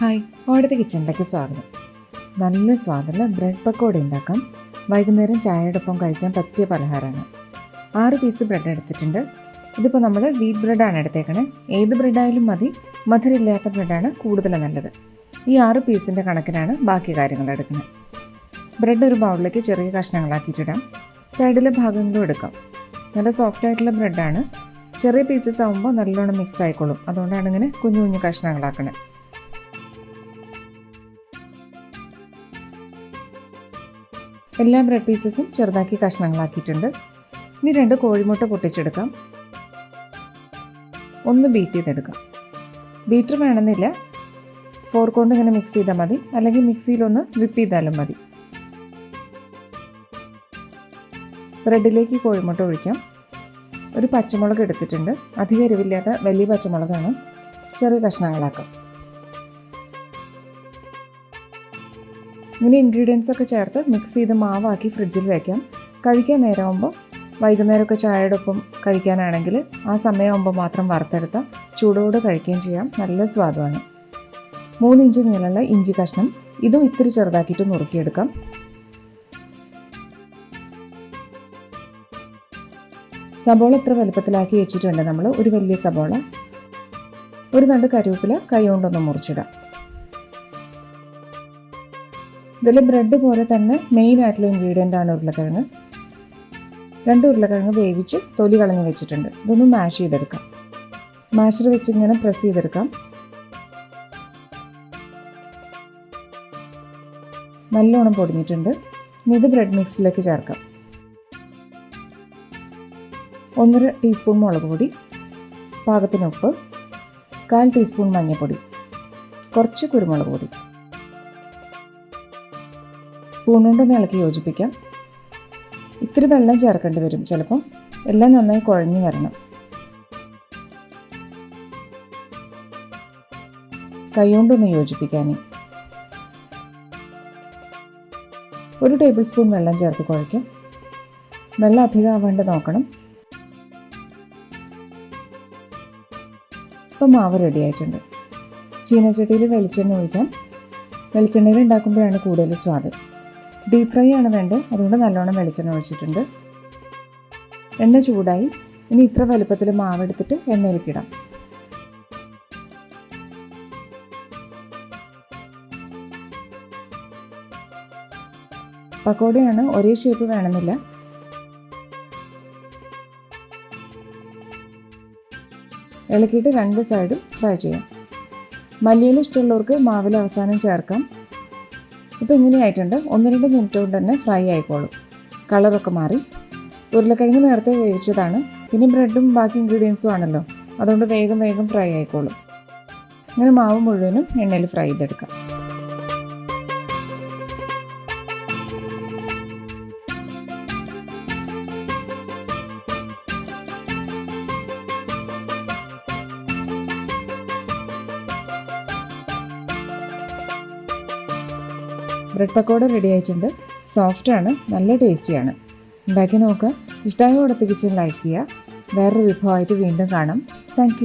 Hi ഓടത്തെ കിച്ചണിലേക്ക് സ്വാഗതം. നല്ല സ്വാദുള്ള ബ്രെഡ് പക്കോട ഉണ്ടാക്കാം. വൈകുന്നേരം ചായയോടൊപ്പം കഴിക്കാൻ പറ്റിയ പലഹാരമാണ് ആറ് പീസ് ബ്രെഡ് എടുത്തിട്ടുണ്ട്. ഇതിപ്പോൾ നമ്മൾ വീറ്റ് ബ്രെഡാണ് എടുത്തേക്കണേ. ഏത് ബ്രെഡായാലും മതി. മധുരമില്ലാത്ത ബ്രെഡാണ് കൂടുതൽ നല്ലത്. ഈ ആറ് പീസിന്റെ കണക്കിനാണ് ബാക്കി കാര്യങ്ങൾ എടുക്കുന്നത്. ബ്രെഡ് ഒരു ബൗളിലേക്ക് ചെറിയ കഷ്ണങ്ങളാക്കിയിട്ടിടാം സൈഡിലെ ഭാഗങ്ങളും എടുക്കാം. നല്ല സോഫ്റ്റ് ആയിട്ടുള്ള ബ്രെഡാണ് ചെറിയ പീസസ് ആകുമ്പോൾ നല്ലോണം മിക്സ് ആയിക്കോളും. അതുകൊണ്ടാണ് ഇങ്ങനെ കുഞ്ഞു കുഞ്ഞു കഷ്ണങ്ങളാക്കണത് എല്ലാ ബ്രെഡ് പീസസും ചെറുതാക്കി കഷ്ണങ്ങളാക്കിയിട്ടുണ്ട്. ഇനി രണ്ട് കോഴിമുട്ട പൊട്ടിച്ചെടുക്കാം. ഒന്ന് ബീറ്റ് ചെയ്തെടുക്കാം. ബീറ്റർ വേണമെന്നില്ല. ഫോർ കൊണ്ട് ഇങ്ങനെ മിക്സ് ചെയ്താൽ മതി. അല്ലെങ്കിൽ മിക്സിയിലൊന്ന് വിപ്പ് ചെയ്താലും മതി. ബ്രെഡിലേക്ക് കോഴിമുട്ട ഒഴിക്കാം. ഒരു പച്ചമുളക് എടുത്തിട്ടുണ്ട്. അധികം എരിവില്ലാത്ത വലിയ പച്ചമുളകാണ്. ചെറിയ കഷ്ണങ്ങളാക്കാം. ഇങ്ങനെ ഇൻഗ്രീഡിയൻസ് ഒക്കെ ചേർത്ത് മിക്സ് ചെയ്ത് മാവാക്കി ഫ്രിഡ്ജിൽ വയ്ക്കാം കഴിക്കാൻ നേരമാകുമ്പോൾ വൈകുന്നേരമൊക്കെ ചായയോടൊപ്പം കഴിക്കാനാണെങ്കിൽ ആ സമയമാകുമ്പോൾ മാത്രം വറുത്തെടുത്താൽ ചൂടോട് കഴിക്കുകയും ചെയ്യാം. നല്ല സ്വാദമാണ്. മൂന്ന് ഇഞ്ച് നീളമുള്ള ഇഞ്ചി കഷ്ണം ഇതും ഇത്തിരി ചെറുതാക്കിയിട്ട് നുറുക്കിയെടുക്കാം. സബോള ഇത്ര വലുപ്പത്തിലാക്കി വെച്ചിട്ടുണ്ട്. നമ്മൾ ഒരു വലിയ സബോള ഒരു രണ്ട് കരിവേപ്പില കൈ കൊണ്ടൊന്ന് മുറിച്ചിടാം ഇതിൽ ബ്രെഡ് പോലെ തന്നെ മെയിൻ ആയിട്ടുള്ള ഇൻഗ്രീഡിയന്റ് ആണ് ഉരുളക്കിഴങ്ങ്. രണ്ട് ഉരുളക്കിഴങ്ങ് വേവിച്ച് തൊലി കളഞ്ഞ് വെച്ചിട്ടുണ്ട്. ഇതൊന്ന് മാഷ് ചെയ്തെടുക്കാം. മാഷർ വെച്ച് ഇങ്ങനെ പ്രസ് ചെയ്തെടുക്കാം. നല്ലോണം പൊടിഞ്ഞിട്ടുണ്ട്. ഇനി ഇത് ബ്രെഡ് മിക്സിലേക്ക് ചേർക്കാം. ഒന്നര ടീസ്പൂൺ മുളക് പൊടി പാകത്തിന് ഉപ്പ് കാൽ ടീസ്പൂൺ മഞ്ഞൾപ്പൊടി കുറച്ച് കുരുമുളക് പൊടി. സ്പൂൺ കൊണ്ടൊന്ന് ഇളക്കി യോജിപ്പിക്കാം. ഇത്തിരി വെള്ളം ചേർക്കേണ്ടി വരും. ചിലപ്പം എല്ലാം നന്നായി കുഴഞ്ഞു വരണം. കൈകൊണ്ടൊന്ന് യോജിപ്പിക്കാനേ. ഒരു ടേബിൾ സ്പൂൺ വെള്ളം ചേർത്ത് കുഴയ്ക്കും. വെള്ളം അധികം ആവേണ്ട നോക്കണം. ഇപ്പം മാവ് റെഡി ആയിട്ടുണ്ട്. ചീനച്ചട്ടിയിൽ വെളിച്ചെണ്ണ ഒഴിക്കാം. വെളിച്ചെണ്ണയിൽ ഉണ്ടാക്കുമ്പോഴാണ് കൂടുതൽ സ്വാദ്. ഡീപ് ഫ്രൈ ആണ് വേണ്ടത് അതുകൊണ്ട് നല്ലോണം വെളിച്ചെണ്ണ ഒഴിച്ചിട്ടുണ്ട്. എണ്ണ ചൂടായി. ഇനി ഇത്ര വലുപ്പത്തിൽ മാവ് എടുത്തിട്ട് എണ്ണയിലേക്ക് ഇടാം. പക്കോടയാണ് ഒരേ ഷേപ്പ് വേണമെന്നില്ല. ഇളക്കിയിട്ട് രണ്ട് സൈഡും ഫ്രൈ ചെയ്യാം. മല്ലിയില ഇഷ്ടമുള്ളവർക്ക് മാവിൽ അവസാനം ചേർക്കാം. ഇപ്പോൾ ഇങ്ങനെയായിട്ടുണ്ട് ഒന്ന് രണ്ട് മിനിറ്റ് കൊണ്ട് തന്നെ ഫ്രൈ ആയിക്കോളും. കളറൊക്കെ മാറി. ഉരുളക്കിഴങ്ങ് നേരത്തെ വേവിച്ചതാണ്. പിന്നെ ബ്രെഡും ബാക്കി ഇൻഗ്രീഡിയൻസും ആണല്ലോ. അതുകൊണ്ട് വേഗം വേഗം ഫ്രൈ ആയിക്കോളും. അങ്ങനെ മാവ് മുഴുവനും എണ്ണയിൽ ഫ്രൈ ചെയ്തെടുക്കാം. ബ്രെഡ് പക്കോട റെഡി ആയിട്ടുണ്ട്. സോഫ്റ്റാണ് നല്ല ടേസ്റ്റിയാണ് ഉണ്ടാക്കി നോക്കുക. ഇഷ്ടമായ ഉടത്തി കിച്ചൺ ലൈക്ക് ചെയ്യുക. വേറൊരു വിഭവമായിട്ട് വീണ്ടും കാണാം. താങ്ക്